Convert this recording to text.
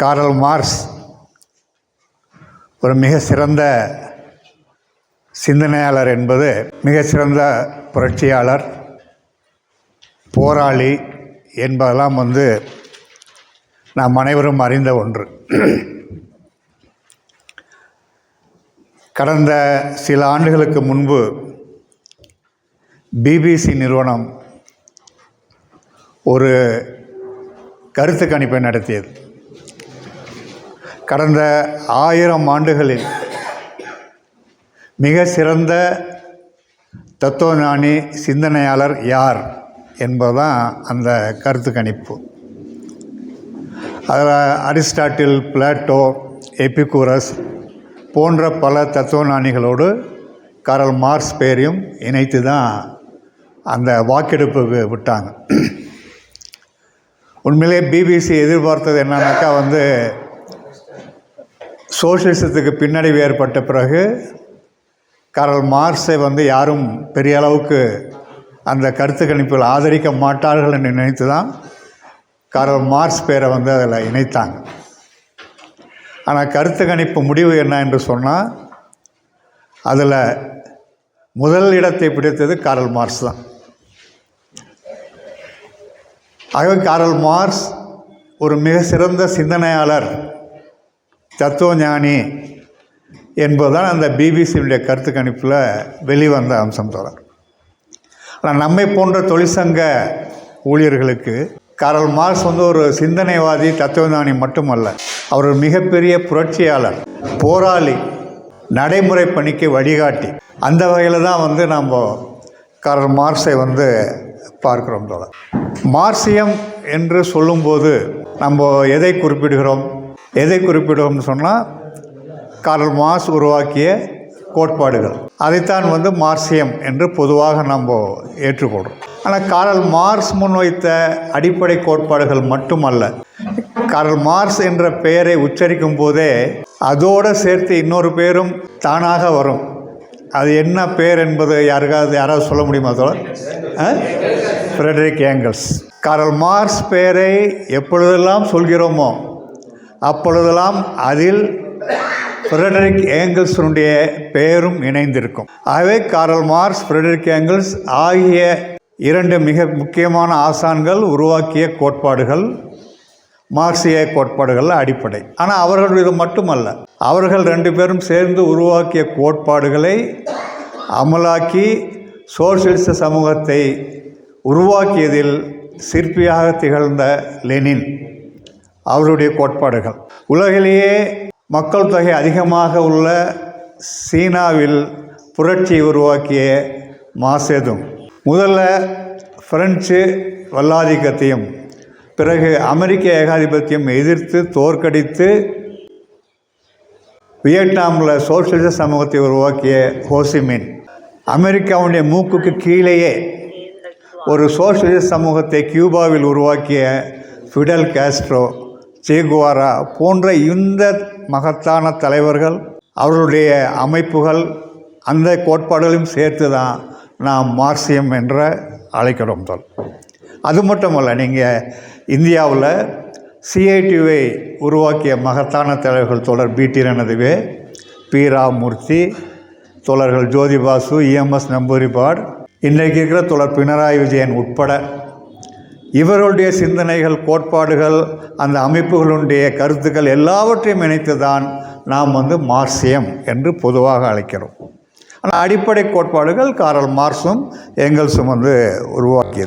காரல் Mars ஒரு மிக சிறந்த சிந்தனையாளர் என்பது மிக சிறந்த புரட்சியாளர் போராளி என்பதெல்லாம் வந்து நாம் அனைவரும் அறிந்த ஒன்று. கடந்த சில ஆண்டுகளுக்கு முன்பு பிபிசி நிறுவனம் ஒரு கருத்து கணிப்பை நடத்தியது. கடந்த ஆயிரம் ஆண்டுகளில் மிக சிறந்த தத்துவஞானி சிந்தனையாளர் யார் என்பதுதான் அந்த கருத்து கணிப்பு. அதில் அரிஸ்டாட்டில் பிளாட்டோ எபிகூரஸ் போன்ற பல தத்துவஞானிகளோடு காரல் மார்க்ஸ் பேரையும் இணைத்து தான் அந்த வாக்கெடுப்புக்கு விட்டாங்க. உண்மையிலே பிபிசி எதிர்பார்த்தது என்னன்னாக்கா வந்து சோசியலிசத்துக்கு பின்னடைவு ஏற்பட்ட பிறகு காரல் மார்க்ஸை வந்து யாரும் பெரிய அளவுக்கு அந்த கருத்து கணிப்பில் ஆதரிக்க மாட்டார்கள் என்று நினைத்து தான் காரல் மார்க்ஸ் பேரை வந்து அதில் இணைத்தாங்க. ஆனால் கருத்து கணிப்பு முடிவு என்ன என்று சொன்னால் அதில் முதல் இடத்தை பிடித்தது காரல் மார்க்ஸ் தான். ஆகவே காரல் மார்க்ஸ் ஒரு மிக சிறந்த சிந்தனையாளர். தத்துவஞானி என்பதுதான் அந்த பிபிசியினுடைய கருத்து கணிப்பில் வெளிவந்த அம்சம் தொடர் ஆனால் நம்மை போன்ற தொழிற்சங்க ஊழியர்களுக்கு காரல் மார்க்ஸ் வந்து ஒரு சிந்தனைவாதி தத்துவஞானி மட்டுமல்ல அவர் மிகப்பெரிய புரட்சியாளர் போராளி நடைமுறை பணிக்கு வழிகாட்டி அந்த வகையில் தான் வந்து நாம் காரல் மார்க்ஸை வந்து பார்க்குறோம் தோழர். மார்சியம் என்று சொல்லும்போது நம்ம எதை குறிப்பிடுகிறோம்? எதை குறிப்பிடுவோம்னு சொன்னால் காரல் மார்ஸ் உருவாக்கிய கோட்பாடுகள். அதைத்தான் வந்து மார்சியம் என்று பொதுவாக நம்ம ஏற்றுக்கொள்கிறோம் ஆனால் காரல் மார்ஸ் முன்வைத்த அடிப்படை கோட்பாடுகள் மட்டுமல்ல. காரல் மார்ஸ் என்ற பெயரை உச்சரிக்கும் போதே அதோடு சேர்த்து இன்னொரு பேரும் தானாக வரும். அது என்ன பேர் என்பது யாருக்காவது யாராவது சொல்ல முடியுமா தோழர்? Frederick Engels. காரல் மார்ஸ் பெயரை எப்பொழுதெல்லாம் சொல்கிறோமோ அப்பொழுதெல்லாம் அதில் ஃப்ரெடரிக் ஏங்கல்ஸனுடைய பெயரும் இணைந்திருக்கும். ஆகவே காரல் மார்ஸ் ஃப்ரெடரிக் ஏங்கல்ஸ் ஆகிய இரண்டு மிக முக்கியமான ஆசான்கள் உருவாக்கிய கோட்பாடுகள் மார்க்சிய கோட்பாடுகள் அடிப்படை. ஆனால் அவர்கள் இது மட்டுமல்ல. அவர்கள் ரெண்டு பேரும் சேர்ந்து உருவாக்கிய கோட்பாடுகளை அமலாக்கி சோசியலிச சமூகத்தை உருவாக்கியதில் சிற்பியாக திகழ்ந்த லெனின். அவருடைய கோட்பாடுகள். உலகிலேயே மக்கள் தொகை அதிகமாக உள்ள சீனாவில் புரட்சியை உருவாக்கிய மாசேதும் முதல்ல பிரெஞ்சு வல்லாதிக்கத்தையும் பிறகு அமெரிக்க ஏகாதிபத்தியம் எதிர்த்து தோற்கடித்து வியட்நாமில் சோசியலிச சமூகத்தை உருவாக்கிய ஹோசிமின் அமெரிக்காவுடைய மூக்குக்கு கீழேயே ஒரு சோசியலிச சமூகத்தை கியூபாவில் உருவாக்கிய ஃபிடல் காஸ்ட்ரோ சேகுவாரா போன்ற இந்த மகத்தான தலைவர்கள் அவர்களுடைய அமைப்புகள் அந்த கோட்பாடுகளையும் சேர்த்து தான் நாம் மார்க்சியம் என்ற அழைக்கிறோம் தோல். அது மட்டுமல்ல நீங்கள் இந்தியாவில் சிஐடிவை உருவாக்கிய மகத்தான தலைவர்கள் தொடர் பிடி ரணதுவே பி ராமூர்த்தி தோழர்கள் ஜோதிபாசு இஎம்எஸ் நம்பூரிபாட் இன்றைக்கு இருக்கிற தொடர் பினராயி விஜயன் உட்பட இவர்களுடைய சிந்தனைகள் கோட்பாடுகள் அந்த அமைப்புகளுடைய கருத்துக்கள் எல்லாவற்றையும் இணைத்து தான் நாம் வந்து மார்க்சியம் என்று பொதுவாக அழைக்கிறோம். ஆனால் அடிப்படை கோட்பாடுகள் காரல் மார்க்ஸும் எங்கல்ஸும் வந்து உருவாக்கியது